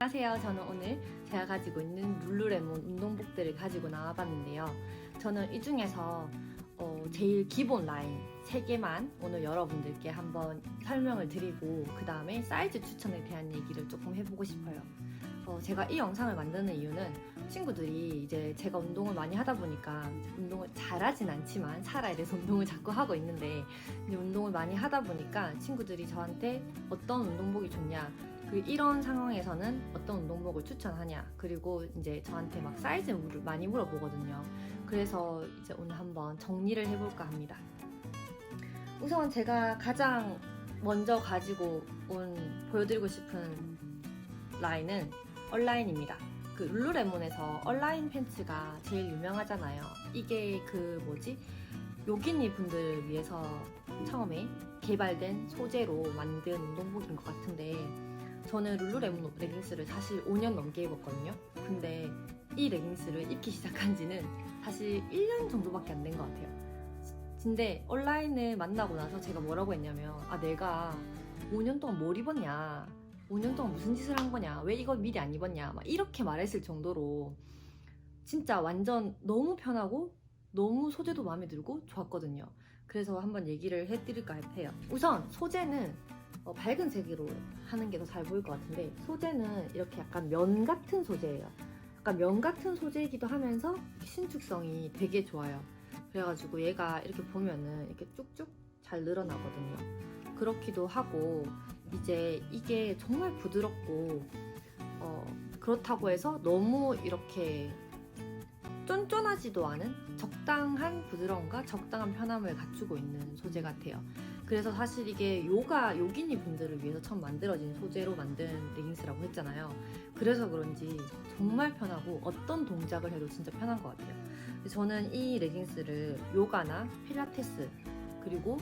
안녕하세요. 저는 오늘 제가 가지고 있는 룰루레몬 운동복들을 가지고 나와봤는데요. 저는 이 중에서 어, 제일 기본 라인 3개만 오늘 여러분들께 한번 설명을 드리고 그 다음에 사이즈 추천에 대한 얘기를 조금 해보고 싶어요. 어, 제가 이 영상을 만드는 이유는 친구들이 이제 제가 운동을 많이 하다 보니까 운동을 잘하진 않지만 살아야 돼서 운동을 자꾸 하고 있는데 운동을 많이 하다 보니까 친구들이 저한테 어떤 운동복이 좋냐 그 이런 상황에서는 어떤 운동복을 추천하냐. 그리고 이제 저한테 막 사이즈 를 많이 물어보거든요. 그래서 이제 오늘 한번 정리를 해볼까 합니다. 우선 제가 가장 먼저 가지고 온 보여드리고 싶은 라인은 얼라인입니다. 그 룰루레몬에서 얼라인 팬츠가 제일 유명하잖아요. 이게 그 뭐지? 요기니 분들을 위해서 처음에 개발된 소재로 만든 운동복인 것 같은데 저는 룰루레몬 레깅스를 사실 5년 넘게 입었거든요. 근데 이 레깅스를 입기 시작한 지는 사실 1년 정도밖에 안 된 것 같아요. 근데 온라인을 만나고 나서 제가 뭐라고 했냐면 아 내가 5년 동안 뭘 입었냐 5년 동안 무슨 짓을 한 거냐 왜 이걸 미리 안 입었냐 막 이렇게 말했을 정도로 진짜 완전 너무 편하고 너무 소재도 마음에 들고 좋았거든요. 그래서 한번 얘기를 해드릴까 해요. 우선 소재는 어, 밝은 색으로 하는 게 더 잘 보일 것 같은데 소재는 이렇게 약간 면 같은 소재예요. 약간 면 같은 소재이기도 하면서 신축성이 되게 좋아요. 그래가지고 얘가 이렇게 보면은 이렇게 쭉쭉 잘 늘어나거든요. 그렇기도 하고 이제 이게 정말 부드럽고 어, 그렇다고 해서 너무 이렇게 쫀쫀하지도 않은 적당한 부드러움과 적당한 편함을 갖추고 있는 소재 같아요. 그래서 사실 이게 요가 요기니 분들을 위해서 처음 만들어진 소재로 만든 레깅스라고 했잖아요. 그래서 그런지 정말 편하고 어떤 동작을 해도 진짜 편한 것 같아요. 저는 이 레깅스를 요가나 필라테스 그리고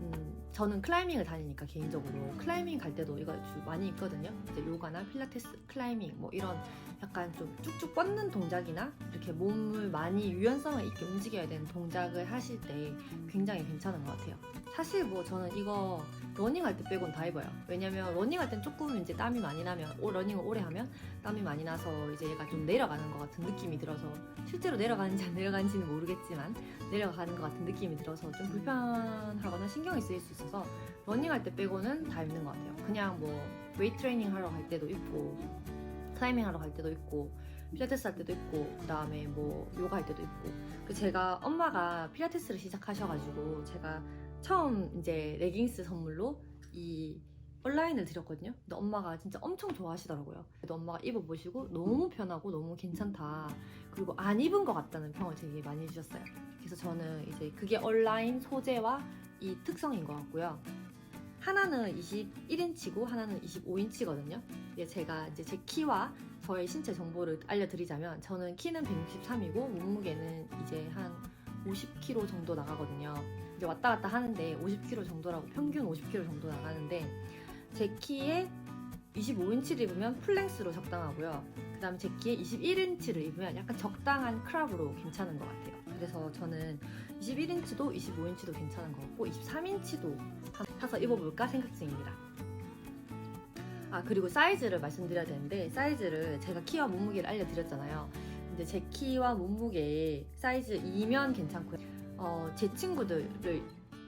음, 저는 클라이밍을 다니니까 개인적으로 클라이밍 갈 때도 이거 주 많이 입거든요. 이제 요가나 필라테스, 클라이밍 뭐 이런 약간 좀 쭉쭉 뻗는 동작이나 이렇게 몸을 많이 유연성을 있게 움직여야 되는 동작을 하실 때 굉장히 괜찮은 것 같아요. 사실 뭐 저는 이거 러닝할 때 빼곤 다 입어요. 왜냐면 러닝할 땐 조금 이제 땀이 많이 나면 오, 러닝을 오래 하면 땀이 많이 나서 이제 얘가 좀 내려가는 것 같은 느낌이 들어서 실제로 내려가는지 안 내려가는지는 모르겠지만 내려가는 것 같은 느낌이 들어서 좀 불편하거나 신경이 쓰일 수 있어서 러닝할 때 빼고는 다 입는 것 같아요. 그냥 뭐 웨이트 트레이닝 하러 갈 때도 입고 클라이밍 하러 갈 때도 있고 필라테스 할 때도 있고 그 다음에 뭐 요가 할 때도 있고 그 제가 엄마가 필라테스를 시작하셔가지고 제가 처음 이제 레깅스 선물로 이 온라인을 드렸거든요. 근데 엄마가 진짜 엄청 좋아하시더라고요. 그래도 엄마가 입어보시고 너무 편하고 너무 괜찮다. 그리고 안 입은 것 같다는 평을 되게 많이 해주셨어요. 그래서 저는 이제 그게 온라인 소재와 이 특성인 것 같고요. 하나는 21인치고 하나는 25인치거든요. 이제 제가 이제 제 키와 저의 신체 정보를 알려드리자면 저는 키는 163이고 몸무게는 이제 한 50kg 정도 나가거든요. 이제 왔다 갔다 하는데 50kg 정도라고 평균 50kg 정도 나가는데 제 키에 25인치를 입으면 플랭스로 적당하고요. 그 다음에 제 키에 21인치를 입으면 약간 적당한 크랍으로 괜찮은 것 같아요. 그래서 저는 21인치도 25인치도 괜찮은 것 같고 23인치도 사서 입어볼까 생각 중입니다. 아 그리고 사이즈를 말씀드려야 되는데 사이즈를 제가 키와 몸무게를 알려드렸잖아요. 근데 제 키와 몸무게 사이즈 2면 괜찮고요. 어, 제 친구들을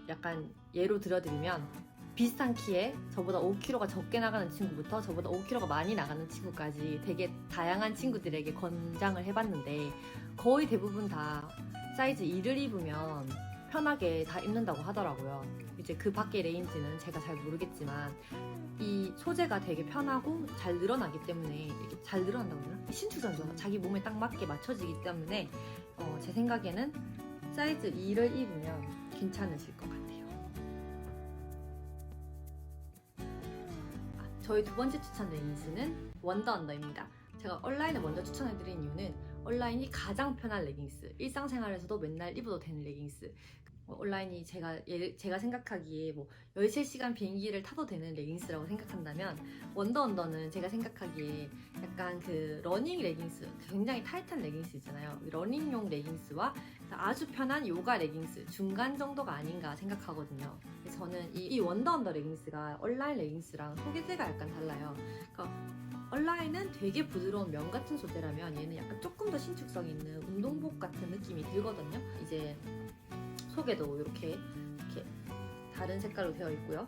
약간 예로 들어드리면 비슷한 키에 저보다 5kg가 적게 나가는 친구부터 저보다 5kg가 많이 나가는 친구까지 되게 다양한 친구들에게 권장을 해봤는데 거의 대부분 다 사이즈 2를 입으면 편하게 다 입는다고 하더라고요. 이제 그 밖의 레인지는 제가 잘 모르겠지만 이 소재가 되게 편하고 잘 늘어나기 때문에 이렇게 잘 늘어난다고 그러나? 신축성도 자기 몸에 딱 맞게 맞춰지기 때문에 어, 제 생각에는 사이즈 2를 입으면 괜찮으실 것 같아요. 아, 저희 두 번째 추천 레깅스는 원더 언더입니다. 제가 온라인을 먼저 추천해드린 이유는 온라인이 가장 편한 레깅스, 일상생활에서도 맨날 입어도 되는 레깅스. 뭐 온라인이 제가 예- 제가 생각하기에 뭐 13시간 비행기를 타도 되는 레깅스라고 생각한다면 원더 언더는 제가 생각하기에 약간 그 러닝 레깅스 굉장히 타이트한 레깅스 있잖아요. 러닝용 레깅스와 아주 편한 요가 레깅스 중간 정도가 아닌가 생각하거든요. 저는 이, 이 원더 언더 레깅스가 온라인 레깅스랑 소재가 약간 달라요. 그러니까 온라인은 되게 부드러운 면 같은 소재라면 얘는 약간 조금 더 신축성 있는 운동복 같은 느낌이 들거든요. 이제 속에도 이렇게 이렇게 다른 색깔로 되어 있고요.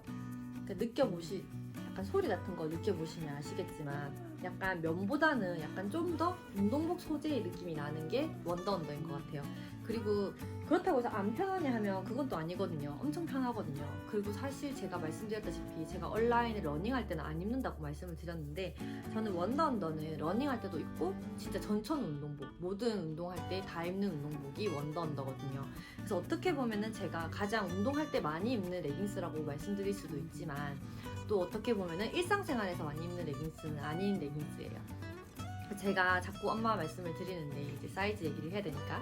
그러니까 느껴보시 약간 소리 같은 거 느껴보시면 아시겠지만 약간 면보다는 약간 좀 더 운동복 소재의 느낌이 나는 게 원더 언더인 것 같아요. 그리고 그렇다고 해서 안 편하냐 하면 그건 또 아니거든요. 엄청 편하거든요. 그리고 사실 제가 말씀드렸다시피 제가 온라인을 러닝할 때는 안 입는다고 말씀을 드렸는데 저는 원더 언더는 러닝할 때도 입고 진짜 전천 운동복 모든 운동할 때 다 입는 운동복이 원더 언더거든요. 그래서 어떻게 보면은 제가 가장 운동할 때 많이 입는 레깅스라고 말씀드릴 수도 있지만 또 어떻게 보면은 일상생활에서 많이 입는 레깅스는 아닌 레깅스예요. 제가 자꾸 엄마 말씀을 드리는데 이제 사이즈 얘기를 해야 되니까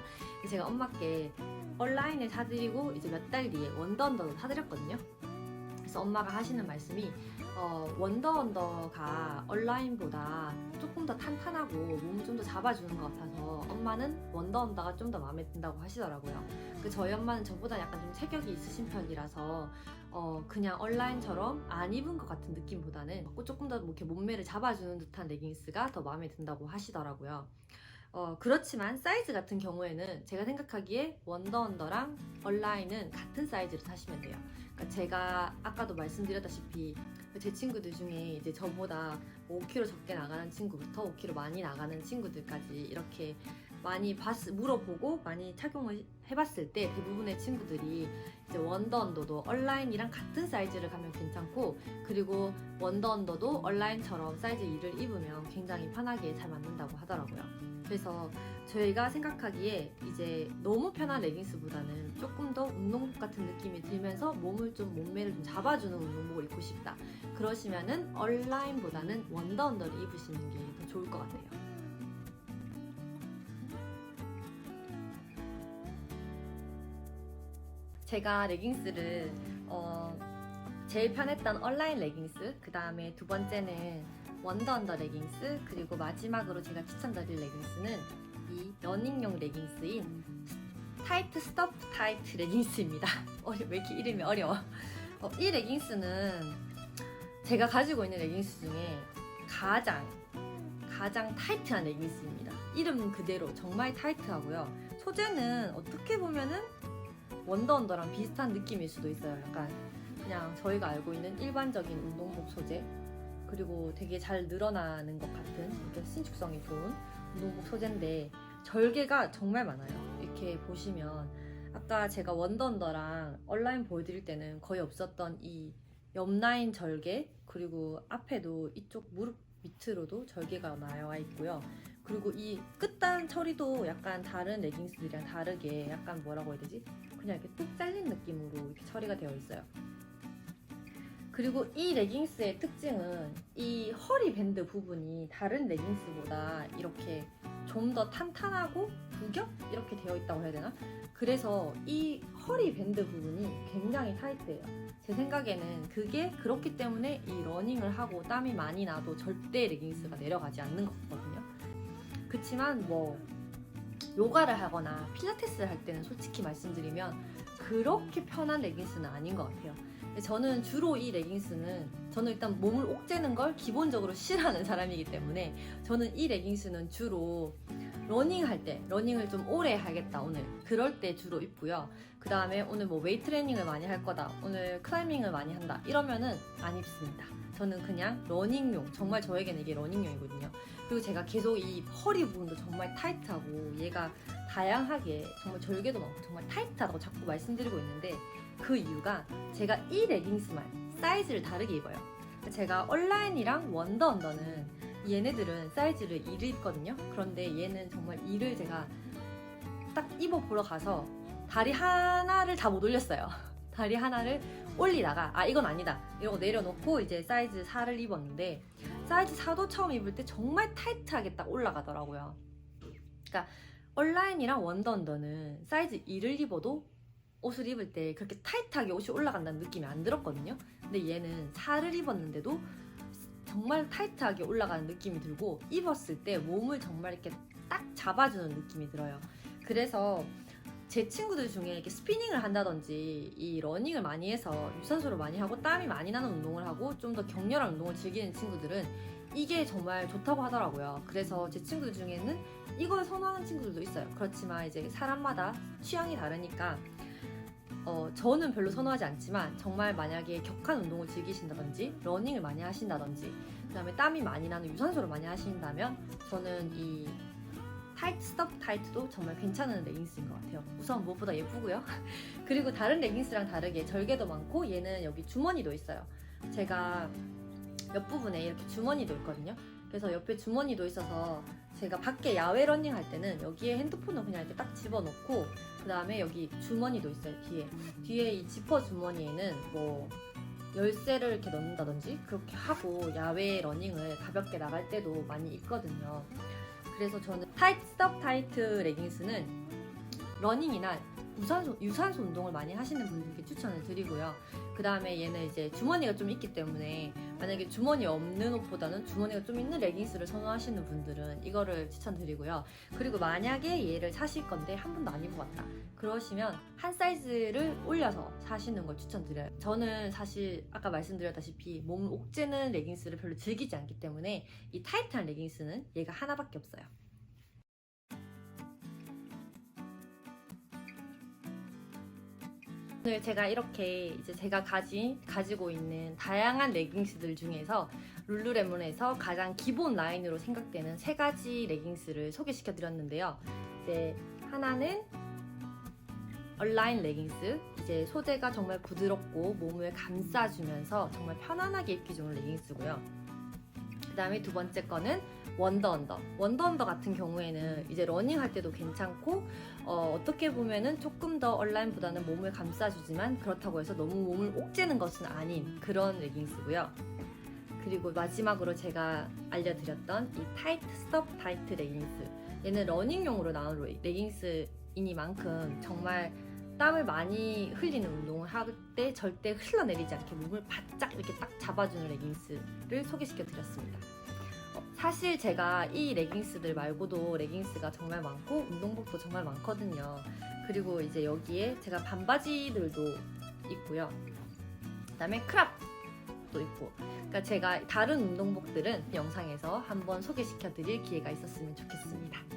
제가 엄마께 온라인에 사드리고 이제 몇 달 뒤에 원더 언더도 사드렸거든요. 그래서 엄마가 하시는 말씀이 어, 원더 언더가 온라인보다 조금 더 탄탄하고 몸을 좀 더 잡아주는 것 같아서 엄마는 원더 언더가 좀 더 마음에 든다고 하시더라고요. 그 저희 엄마는 저보다 약간 좀 체격이 있으신 편이라서 어, 그냥 온라인처럼 안 입은 것 같은 느낌보다는 조금 더 이렇게 몸매를 잡아주는 듯한 레깅스가 더 마음에 든다고 하시더라고요. 어, 그렇지만 사이즈 같은 경우에는 제가 생각하기에 원더 언더랑 온라인은 같은 사이즈로 사시면 돼요. 그러니까 제가 아까도 말씀드렸다시피 제 친구들 중에 이제 저보다 5kg 적게 나가는 친구부터 5kg 많이 나가는 친구들까지 이렇게 많이 봤, 물어보고 많이 착용을 해봤을 때 대부분의 친구들이 이제 원더 언더도 온라인이랑 같은 사이즈를 가면 괜찮고 그리고 원더 언더도 온라인처럼 사이즈 2를 입으면 굉장히 편하게 잘 맞는다고 하더라고요. 그래서 저희가 생각하기에 이제 너무 편한 레깅스보다는 조금 더 운동복 같은 느낌이 들면서 몸을 좀 몸매를 좀 잡아주는 운동복을 입고 싶다. 그러시면은 온라인보다는 원더 언더를 입으시는 게 더 좋을 것 같아요. 제가 레깅스를 어, 제일 편했던 온라인 레깅스, 그 다음에 두 번째는 원더 언더 레깅스, 그리고 마지막으로 제가 추천드릴 레깅스는 이 러닝용 레깅스인 타이트 스토프 타이트 레깅스입니다. 어려, 왜 이렇게 이름이 어려워? 어, 이 레깅스는 제가 가지고 있는 레깅스 중에 가장 가장 타이트한 레깅스입니다. 이름 그대로 정말 타이트하고요. 소재는 어떻게 보면은 원더 언더랑 비슷한 느낌일 수도 있어요. 약간 그냥 저희가 알고 있는 일반적인 운동복 소재 그리고 되게 잘 늘어나는 것 같은 신축성이 좋은 운동복 소재인데 절개가 정말 많아요. 이렇게 보시면 아까 제가 원더 언더랑 온라인 보여드릴 때는 거의 없었던 이 옆라인 절개 그리고 앞에도 이쪽 무릎 밑으로도 절개가 나와 있고요. 그리고 이 끝단 처리도 약간 다른 레깅스들이랑 다르게 약간 뭐라고 해야 되지? 그냥 이렇게 뚝 잘린 느낌으로 이렇게 처리가 되어 있어요. 그리고 이 레깅스의 특징은 이 허리 밴드 부분이 다른 레깅스보다 이렇게 좀 더 탄탄하고 구겨 이렇게 되어 있다고 해야 되나? 그래서 이 허리 밴드 부분이 굉장히 타이트해요. 제 생각에는 그게 그렇기 때문에 이 러닝을 하고 땀이 많이 나도 절대 레깅스가 내려가지 않는 것 같거든요. 그렇지만 뭐 요가를 하거나 필라테스를 할 때는 솔직히 말씀드리면 그렇게 편한 레깅스는 아닌 것 같아요. 저는 주로 이 레깅스는 저는 일단 몸을 옥죄는 걸 기본적으로 싫어하는 사람이기 때문에 저는 이 레깅스는 주로 러닝 할 때, 러닝을 좀 오래 하겠다, 오늘. 그럴 때 주로 입고요. 그 다음에 오늘 뭐 웨이트 트레이닝을 많이 할 거다, 오늘 클라이밍을 많이 한다, 이러면은 안 입습니다. 저는 그냥 러닝용, 정말 저에게는 이게 러닝용이거든요. 그리고 제가 계속 이 허리 부분도 정말 타이트하고 얘가 다양하게 정말 절개도 많고 정말 타이트하다고 자꾸 말씀드리고 있는데 그 이유가 제가 이 레깅스만 사이즈를 다르게 입어요. 제가 온라인이랑 원더 언더는 얘네들은 사이즈를 2를 입거든요. 그런데 얘는 정말 2를 제가 딱 입어 보러 가서 다리 하나를 다 못 올렸어요. 다리 하나를 올리다가 아 이건 아니다 이러고 내려놓고 이제 사이즈 4를 입었는데 사이즈 4도 처음 입을 때 정말 타이트하게 딱 올라가더라고요. 그러니까 온라인이랑 원더 언더는 사이즈 2를 입어도 옷을 입을 때 그렇게 타이트하게 옷이 올라간다는 느낌이 안 들었거든요. 근데 얘는 살을 입었는데도 정말 타이트하게 올라가는 느낌이 들고 입었을 때 몸을 정말 이렇게 딱 잡아주는 느낌이 들어요. 그래서 제 친구들 중에 이렇게 스피닝을 한다든지 이 러닝을 많이 해서 유산소를 많이 하고 땀이 많이 나는 운동을 하고 좀 더 격렬한 운동을 즐기는 친구들은 이게 정말 좋다고 하더라고요. 그래서 제 친구들 중에는 이걸 선호하는 친구들도 있어요. 그렇지만 이제 사람마다 취향이 다르니까 어, 저는 별로 선호하지 않지만 정말 만약에 격한 운동을 즐기신다든지 러닝을 많이 하신다든지 그 다음에 땀이 많이 나는 유산소를 많이 하신다면 저는 이 타이트 스톱 타이트도 정말 괜찮은 레깅스인 것 같아요. 우선 무엇보다 예쁘고요. 그리고 다른 레깅스랑 다르게 절개도 많고 얘는 여기 주머니도 있어요. 제가 옆 부분에 이렇게 주머니도 있거든요. 그래서 옆에 주머니도 있어서 제가 밖에 야외 러닝 할 때는 여기에 핸드폰을 그냥 이렇게 딱 집어넣고 그 다음에 여기 주머니도 있어요 뒤에 뒤에 이 지퍼 주머니에는 뭐 열쇠를 이렇게 넣는다든지 그렇게 하고 야외 러닝을 가볍게 나갈 때도 많이 입거든요. 그래서 저는 타이트 스톱 타이트 레깅스는 러닝이나 유산소, 유산소 운동을 많이 하시는 분들께 추천을 드리고요. 그 다음에 얘는 이제 주머니가 좀 있기 때문에 만약에 주머니 없는 옷보다는 주머니가 좀 있는 레깅스를 선호하시는 분들은 이거를 추천드리고요. 그리고 만약에 얘를 사실 건데 한 번도 안 입어봤다. 그러시면 한 사이즈를 올려서 사시는 걸 추천드려요. 저는 사실 아까 말씀드렸다시피 몸 옥죄는 레깅스를 별로 즐기지 않기 때문에 이 타이트한 레깅스는 얘가 하나밖에 없어요. 오늘 제가 이렇게 이제 제가 가진 가지고 있는 다양한 레깅스들 중에서 룰루레몬에서 가장 기본 라인으로 생각되는 세 가지 레깅스를 소개시켜 드렸는데요. 이제 하나는 얼라인 레깅스. 이제 소재가 정말 부드럽고 몸을 감싸주면서 정말 편안하게 입기 좋은 레깅스고요. 그 다음에 두 번째 거는 원더 언더. 원더 언더 같은 경우에는 이제 러닝 할 때도 괜찮고 어, 떻게 보면은 조금 더 얼라인보다는 몸을 감싸주지만 그렇다고 해서 너무 몸을 옥죄는 것은 아닌 그런 레깅스고요. 그리고 마지막으로 제가 알려드렸던 이 타이트 스톱 타이트 레깅스. 얘는 러닝용으로 나온 레- 레깅스이니만큼 정말 땀을 많이 흘리는 운동을 할 때 절대 흘러내리지 않게 몸을 바짝 이렇게 딱 잡아주는 레깅스를 소개시켜 드렸습니다. 어, 사실 제가 이 레깅스들 말고도 레깅스가 정말 많고 운동복도 정말 많거든요. 그리고 이제 여기에 제가 반바지들도 있고요. 그다음에 크랍도 있고. 그러니까 제가 다른 운동복들은 영상에서 한번 소개시켜 드릴 기회가 있었으면 좋겠습니다.